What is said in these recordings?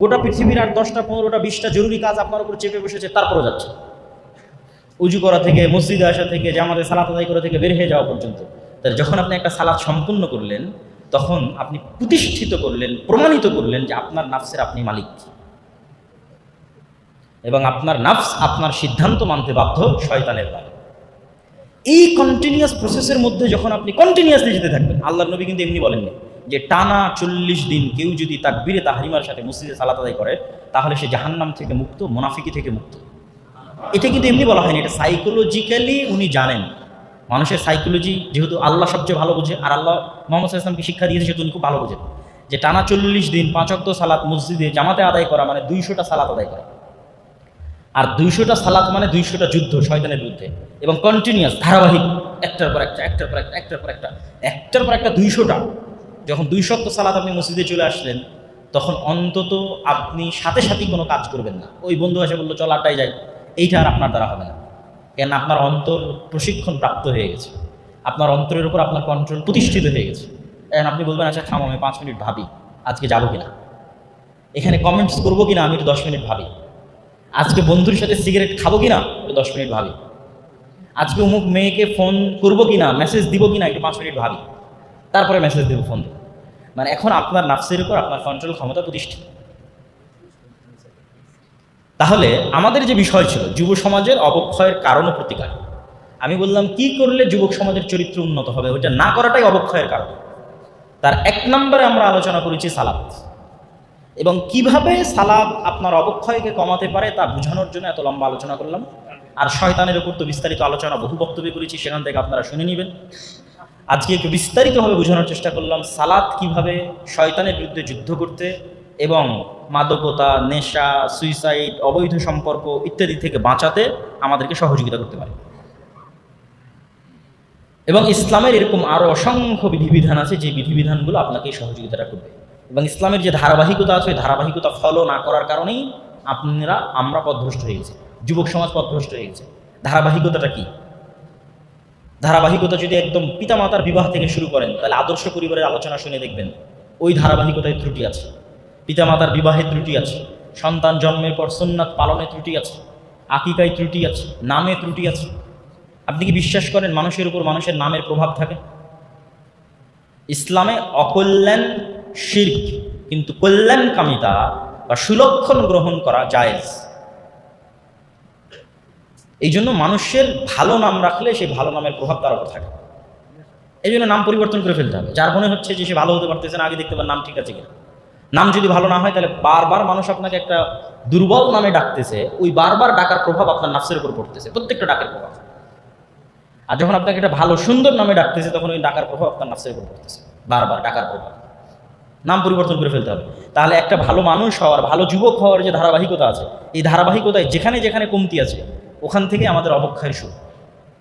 গোটা পৃথিবীর আর দশটা, পনেরোটা, বিশটা জরুরি কাজ আপনার উপর চেপে বসেছে তারপরে যাচ্ছে। উজু করা থেকে, মসজিদে আসা থেকে, জামাতে সালাত আদায় করা থেকে বের হয়ে যাওয়া পর্যন্ত। তাহলে যখন আপনি একটা সালাদ সম্পূর্ণ করলেন, তখন আপনি প্রতিষ্ঠিত করলেন, প্রমাণিত করলেন যে আপনার নাফসের আপনি মালিক এবং আপনার নাফস আপনার সিদ্ধান্ত মানতে বাধ্য শয়তানের দ্বারা এই কন্টিনিউয়াস প্রসেসের মধ্যে যখন আপনি কন্টিনিউয়াসলি যেতে থাকবেন আল্লাহ নবী কিন্তু এমনি বলেননি। যে টানা চল্লিশ দিন কেউ যদি তার বীরে তাহারিমার সাথে মসজিদে সালাত আদায় করে, তাহলে সে জাহান্নাম থেকে মুক্ত, মোনাফিকি থেকে মুক্ত। এটা কিন্তু এমনি বলা হয়নি, এটা সাইকোলজিক্যালি উনি জানেন। মানুষের সাইকোলজি যেহেতু আল্লাহ সবচেয়ে ভালো বোঝে, আর আল্লাহ মোহাম্মদ ইসলামকে শিক্ষা দিয়েছে সেহেতু উনি খুব ভালো বোঝেন। যে টানা চল্লিশ দিন পাঁচক্ত সালাত মসজিদে জামাতে আদায় করা মানে দুইশোটা সালাত আদায় করা। আর দুইশোটা সালাত মানে দুইশোটা যুদ্ধ শয়তানের বিরুদ্ধে। এবং কন্টিনিউয়াস ধারাবাহিক, একটার পর একটা, একটার পর একটা, একটার পর একটা, একটার পর একটা, দুইশোটা। যখন দুইশত সালাত আপনি মসজিদে চলে আসলেন, তখন অন্তত আপনি সাথে সাথেই কোনো কাজ করবেন না। ওই বন্ধু এসে বলল, চল আড্ডায় যাই। এইটা আর আপনার দ্বারা হবে না। কেন আপনার অন্তর প্রশিক্ষণ প্রাপ্ত হয়ে গেছে। আপনার অন্তরের উপর আপনার কন্ট্রোল প্রতিষ্ঠিত হয়ে গেছে। এখন আপনি বলবেন আচ্ছা থাম, আমি পাঁচ মিনিট ভাবি, আজকে যাব কিনা? এখানে কমেন্টস করব কিনা, আমি একটু দশ মিনিট ভাবি। আজকে বন্ধুর সাথে সিগারেট খাব কিনা, একটু দশ মিনিট ভাবি। আজকে অমুক মেয়েকে ফোন করব কিনা মেসেজ দিব কিনা, একটু পাঁচ মিনিট ভাবি। তারপরে মেসেজ দেবো ফোন দেবো মানে এখন আপনার নাফসের উপর আপনার কন্ট্রোল ক্ষমতা প্রতিষ্ঠিত। তাহলে আমাদের যে বিষয় ছিল, যুব সমাজের অবক্ষয়ের কারণ ও প্রতিকার। আমি বললাম, কি করলে যুবক সমাজের চরিত্র উন্নত হবে? ওইটা না করাটাই অবক্ষয়ের কারণ। তার এক নম্বরে আমরা আলোচনা করেছি সালাত এবং কীভাবে সালাদ আপনার অবক্ষয়কে কমাতে পারে তা বোঝানোর জন্য এত লম্বা আলোচনা করলাম। আর শয়তানের উপর তো বিস্তারিত আলোচনা, বহু বক্তব্য করেছি, সেখান থেকে আপনারা শুনে নেবেন। আজকে একটু বিস্তারিতভাবে বোঝানোর চেষ্টা করলাম সালাদ কীভাবে শয়তানের বিরুদ্ধে যুদ্ধ করতে এবং মাদকতা, নেশা সুইসাইড অবৈধ সম্পর্ক ইত্যাদি থেকে বাঁচাতে আমাদেরকে সহযোগিতা করতে পারে। এবং ইসলামের এরকম আরও অসংখ্য বিধিবিধান আছে, যে বিধিবিধানগুলো আপনাকে সহযোগিতাটা করবে। এবং ইসলামের যে ধারাবাহিকতা আছে, ওই ধারাবাহিকতা ফলো না করার কারণেই আপনারা আমরা পথভ্রষ্ট হয়ে গেছি, যুবক সমাজ পথভ্রষ্ট হয়ে গেছে। ধারাবাহিকতাটা কি? ধারাবাহিকতা যদি একদম পিতামাতার বিবাহ থেকে শুরু করেন, তাহলে আদর্শ পরিবারের আলোচনা শুনে দেখবেন, ওই ধারাবাহিকতায় ত্রুটি আছে। পিতামাতার বিবাহে ত্রুটি আছে, সন্তান জন্মের পর সুন্নাত পালনে ত্রুটি আছে, আকিকায় ত্রুটি আছে, নামে ত্রুটি আছে। আপনি কি বিশ্বাস করেন মানুষের উপর মানুষের নামের প্রভাব থাকে? ইসলামে অকল্যাণ শির্ক, কিন্তু কল্যাণকামিতা বা সুলক্ষণ গ্রহণ করা জায়েজ। এই জন্য মানুষের ভালো নাম রাখলে সেই ভালো নামের প্রভাব তার উপর থাকে। এই জন্য নাম পরিবর্তন করে ফেলতে হবে। যার মনে হচ্ছে যে সে ভালো হতে পারতেছে না, আগে দেখতে পারেন নাম ঠিক আছে কিনা। নাম যদি ভালো না হয়, তাহলে বারবার মানুষ আপনাকে একটা দুর্বল নামে ডাকতেছে। ওই বারবার ডাকার প্রভাব আপনার নাফসের উপর পড়তেছে, প্রত্যেকটা ডাকের প্রভাব। আর যখন আপনাকে একটা ভালো, সুন্দর নামে ডাকতেছে, তখন ওই ডাকার প্রভাব আপনার নাফসের উপর পড়তেছে। বারবার ডাকার প্রভাব। নাম পরিবর্তন করে ফেলতে হবে। তাহলে একটা ভালো মানুষ হওয়ার, ভালো যুবক হওয়ার যে ধারাবাহিকতা আছে, এই ধারাবাহিকতায় যেখানে যেখানে কমতি আছে ওখান থেকে আমাদের অবক্ষয় শুরু।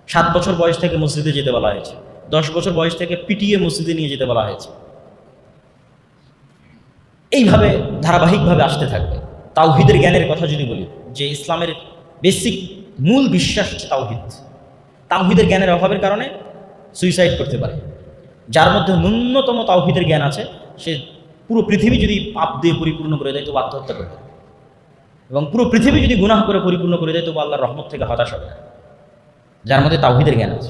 সাত বছর বয়স থেকে মসজিদে যেতে বলা হয়েছে। দশ বছর বয়স থেকে পিটিয়ে মসজিদে নিয়ে যেতে বলা হয়েছে। এইভাবে ধারাবাহিকভাবে আসতে থাকবে। তাওহিদের জ্ঞানের কথা যদি বলি, যে ইসলামের বেসিক মূল বিশ্বাস হচ্ছে তাওহিদ। তাওহিদের জ্ঞানের অভাবের কারণে সুইসাইড করতে পারে। যার মধ্যে ন্যূনতম তাওহিদের জ্ঞান আছে, সে পুরো পৃথিবী যদি পাপ দিয়ে পরিপূর্ণ করে দেয়, তো আত্মহত্যা করবে। এবং পুরো পৃথিবী যদি গুনাহ করে পরিপূর্ণ করে দেয়, তবু আল্লাহর রহমত থেকে হতাশ হবে যার মধ্যে তাওহিদের জ্ঞান আছে।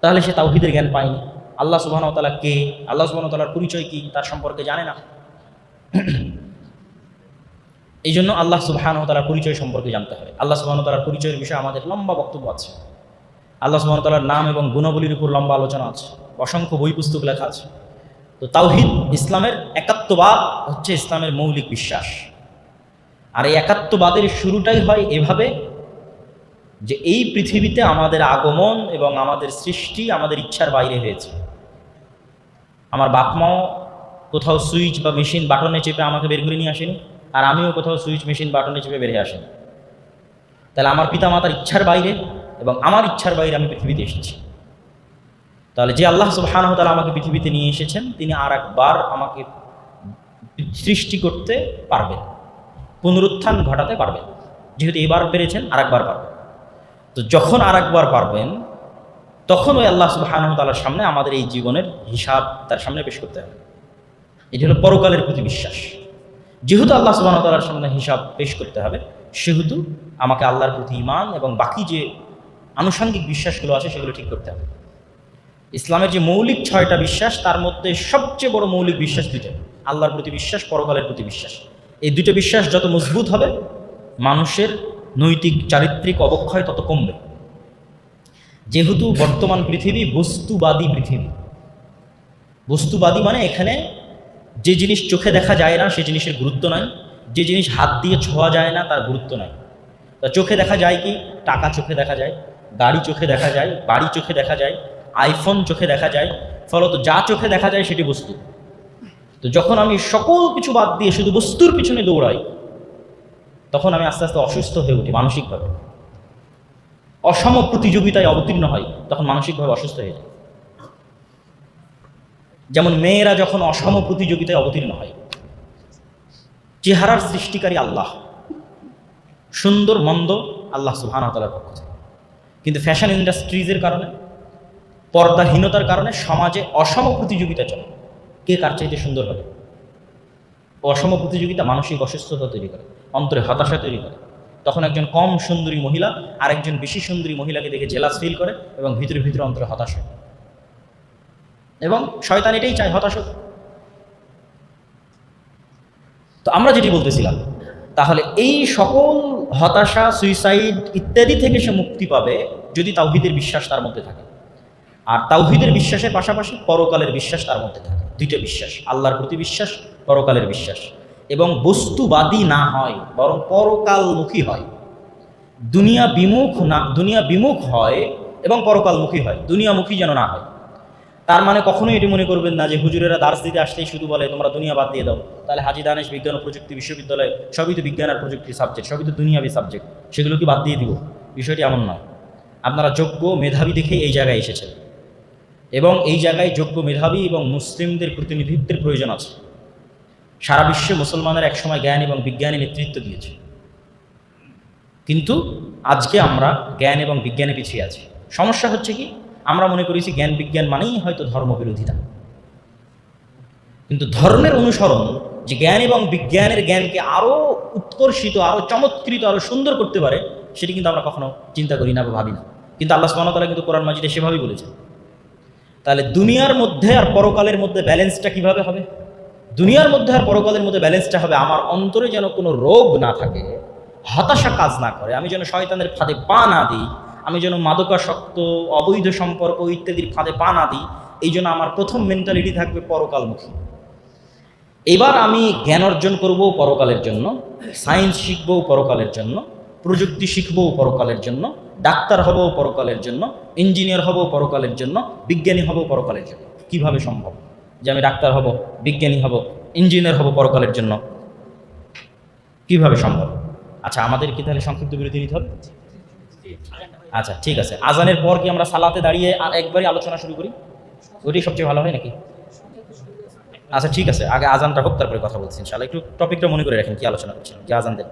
তাহলে সে তাওহিদের জ্ঞান পায়নি। আল্লাহ সুবাহতালা কে? আল্লাহ সুবাহতালার পরিচয় কী? তার সম্পর্কে জানে না। এই জন্য আল্লাহ সুবাহানতালার পরিচয় সম্পর্কে জানতে হবে। আল্লাহ সুবাহতালার পরিচয়ের বিষয়ে আমাদের লম্বা বক্তব্য আছে। আল্লাহ সুবাহতালার নাম এবং গুণাবলীর উপর লম্বা আলোচনা আছে। অসংখ্য বই পুস্তক লেখা আছে। তো তাওহিদ ইসলামের একাত্মবাদ হচ্ছে ইসলামের মৌলিক বিশ্বাস। আর এই একাত্মবাদের শুরুটাই হয় এভাবে যে এই পৃথিবীতে আমাদের আগমন এবং আমাদের সৃষ্টি আমাদের ইচ্ছার বাইরে হয়েছে। আমার বাপ মাও কোথাও সুইচ বা মেশিন বাটনে চেপে আমাকে বের করে নিয়ে আসেনি, আর আমিও কোথাও সুইচ, মেশিন বাটনে চেপে বেরিয়ে আসেনি। তাহলে আমার পিতা মাতার ইচ্ছার বাইরে এবং আমার ইচ্ছার বাইরে আমি পৃথিবীতে এসেছি। তাহলে যে আল্লাহ সুবহানাহু তাআলা আমাকে পৃথিবীতে নিয়ে এসেছেন, তিনি আর একবার আমাকে সৃষ্টি করতে পারবেন। পুনরুত্থান ঘটাতে পারবেন। যেহেতু এবার পেরেছেন আর একবার পারবেন। তো যখন আর একবার পারবেন, তখন ওই আল্লাহ সুবহানাহু তাআলার সামনে আমাদের এই জীবনের হিসাব তার সামনে পেশ করতে হবে। এটি হলো পরকালের প্রতি বিশ্বাস। যেহেতু আল্লাহ সুবাহ তালার সামনে হিসাব পেশ করতে হবে, সেহেতু আমাকে আল্লাহর প্রতি ইমান এবং বাকি যে আনুষঙ্গিক বিশ্বাসগুলো আছে, সেগুলো ঠিক করতে হবে। ইসলামের যে মৌলিক ছয়টা বিশ্বাস, তার মধ্যে সবচেয়ে বড় মৌলিক বিশ্বাস দুটো আল্লাহর প্রতি বিশ্বাস, পরকালের প্রতি বিশ্বাস। এই দুটো বিশ্বাস যত মজবুত হবে, মানুষের নৈতিক চারিত্রিক অবক্ষয় তত কমবে। যেহেতু বর্তমান পৃথিবী বস্তুবাদী পৃথিবী। বস্তুবাদী মানে এখানে যে জিনিস চোখে দেখা যায় না, সে জিনিসের গুরুত্ব নাই। যে জিনিস হাত দিয়ে ছোঁয়া যায় না, তার গুরুত্ব নাই। তা চোখে দেখা যায় কি? টাকা চোখে দেখা যায়, গাড়ি চোখে দেখা যায়, বাড়ি চোখে দেখা যায়, আইফোন চোখে দেখা যায়, ফলত যা চোখে দেখা যায় সেটি বস্তু। তো যখন আমি সকল কিছু বাদ দিয়ে শুধু বস্তুর পিছনে দৌড়াই, তখন আমি আস্তে আস্তে অসুস্থ হয়ে উঠি মানসিকভাবে। অসম প্রতিযোগিতায় অবতীর্ণ হয়, তখন মানসিকভাবে অসুস্থ হয়ে যায়। যেমন মেয়েরা যখন অসম প্রতিযোগিতায় অবতীর্ণ হয়, চেহারার সৃষ্টিকারী আল্লাহ, সুন্দর, মন্দ, আল্লাহ সুহানতালার পক্ষ থেকে। কিন্তু ফ্যাশন ইন্ডাস্ট্রিজের কারণে, পর্দাহীনতার কারণে সমাজে অসম প্রতিযোগিতা চলে। কে কার চাইতে সুন্দর হবে? অসম প্রতিযোগিতা মানসিক অসুস্থতা তৈরি করে, অন্তরে হতাশা তৈরি করে। তখন একজন কম সুন্দরী মহিলা আর একজন বেশি সুন্দরী মহিলাকে দেখে জেলাস ফিল করে এবং ভিতরে ভিতরে অন্তরে হতাশ হয়। এবং শয়তান এটাই চায় হতাশ। তো আমরা যেটি বলতেছিলাম, তাহলে এই সকল হতাশা সুইসাইড ইত্যাদি থেকে সে মুক্তি পাবে যদি তাওহিদের বিশ্বাস তার মধ্যে থাকে। আর তাওহিদের বিশ্বাসের পাশাপাশি পরকালের বিশ্বাস তার মধ্যে থাকে। দুইটা বিশ্বাস, আল্লাহর প্রতি বিশ্বাস, পরকালের বিশ্বাস। এবং বস্তুবাদী না হয়, বরং পরকালমুখী হয়। দুনিয়া বিমুখ না, দুনিয়া বিমুখ হয় এবং পরকালমুখী হয়। দুনিয়ামুখী যেন না হয়। তার মানে কখনোই এটি মনে করবেন না যে হুজুরেরা দার্স দিতে আসলেই শুধু বলে, তোমরা দুনিয়া বাদ দিয়ে দাও। তাহলে হাজি দানেশ বিজ্ঞান ও প্রযুক্তি বিশ্ববিদ্যালয়, সবই তো বিজ্ঞান আর প্রযুক্তির সাবজেক্ট সবই তো দুনিয়াবি সাবজেক্ট সেগুলো কি বাদ দিয়ে দিব? বিষয়টি এমন নয়। আপনারা যোগ্য মেধাবী দেখে এই জায়গায় এসেছেন। এবং এই জায়গায় যোগ্য মেধাবী এবং মুসলিমদের প্রতিনিধিত্বের প্রয়োজন আছে। সারা বিশ্বে মুসলমানের একসময় জ্ঞান এবং বিজ্ঞানে নেতৃত্ব দিয়েছে। কিন্তু আজকে আমরা জ্ঞান এবং বিজ্ঞানে পিছিয়ে আছি। সমস্যা হচ্ছে কি? আমরা মনে করেছি জ্ঞান বিজ্ঞান মানেই হয়তো ধর্মবিরোধিতা। কিন্তু ধর্মের অনুসরণ, যে জ্ঞান এবং বিজ্ঞানের জ্ঞানকে আরও উৎকর্ষিত আরও চমৎকৃত আরও সুন্দর করতে পারে, সেটি কিন্তু আমরা কখনো চিন্তা করি না বা ভাবি না। কিন্তু আল্লাহ সুবাহতালা কিন্তু কোরআন মাজিদে সেভাবেই বলেছেন। তাহলে দুনিয়ার মধ্যে আর পরকালের মধ্যে ব্যালেন্সটা কীভাবে হবে? দুনিয়ার মধ্যে আর পরকালের মধ্যে ব্যালেন্সটা হবে আমার অন্তরে যেন কোনো রোগ না থাকে, হতাশা কাজ না করে, আমি যেন শয়তানের ফাঁদে পা না দিই, আমি যেন মাদকাসক্ত, অবৈধ সম্পর্ক ইত্যাদির ফাঁদে পা না দিই, এই জন্য আমার প্রথম মেন্টালিটি থাকবে পরকালমুখী। এবার আমি জ্ঞান অর্জন করব পরকালের জন্য সায়েন্স শিখব পরকালের জন্য প্রযুক্তি শিখব পরকালের জন্য, ডাক্তার হব পরকালের জন্য, ইঞ্জিনিয়ার হব পরকালের জন্য, বিজ্ঞানী হব পরকালের জন্য। কীভাবে সম্ভব? যে আমি ডাক্তার হব, বিজ্ঞানী হব, ইঞ্জিনিয়ার হব পরকালের জন্য। কীভাবে সম্ভব? আচ্ছা আমাদের কি তাহলে সংক্ষিপ্ত বিরতি নিতে হবে? আচ্ছা ঠিক আছে। আজানের পর কি আমরা সালাতে দাঁড়িয়ে আর একবারই আলোচনা শুরু করি? ওইটাই সবচেয়ে ভালো হয় নাকি? আচ্ছা ঠিক আছে। আগে আজানটা হোক, তারপরে কথা বলছি, ইনশাআল্লাহ। একটু টপিকটা মনে করে রাখেন, কি আলোচনা করছিলাম কি আজান দেন?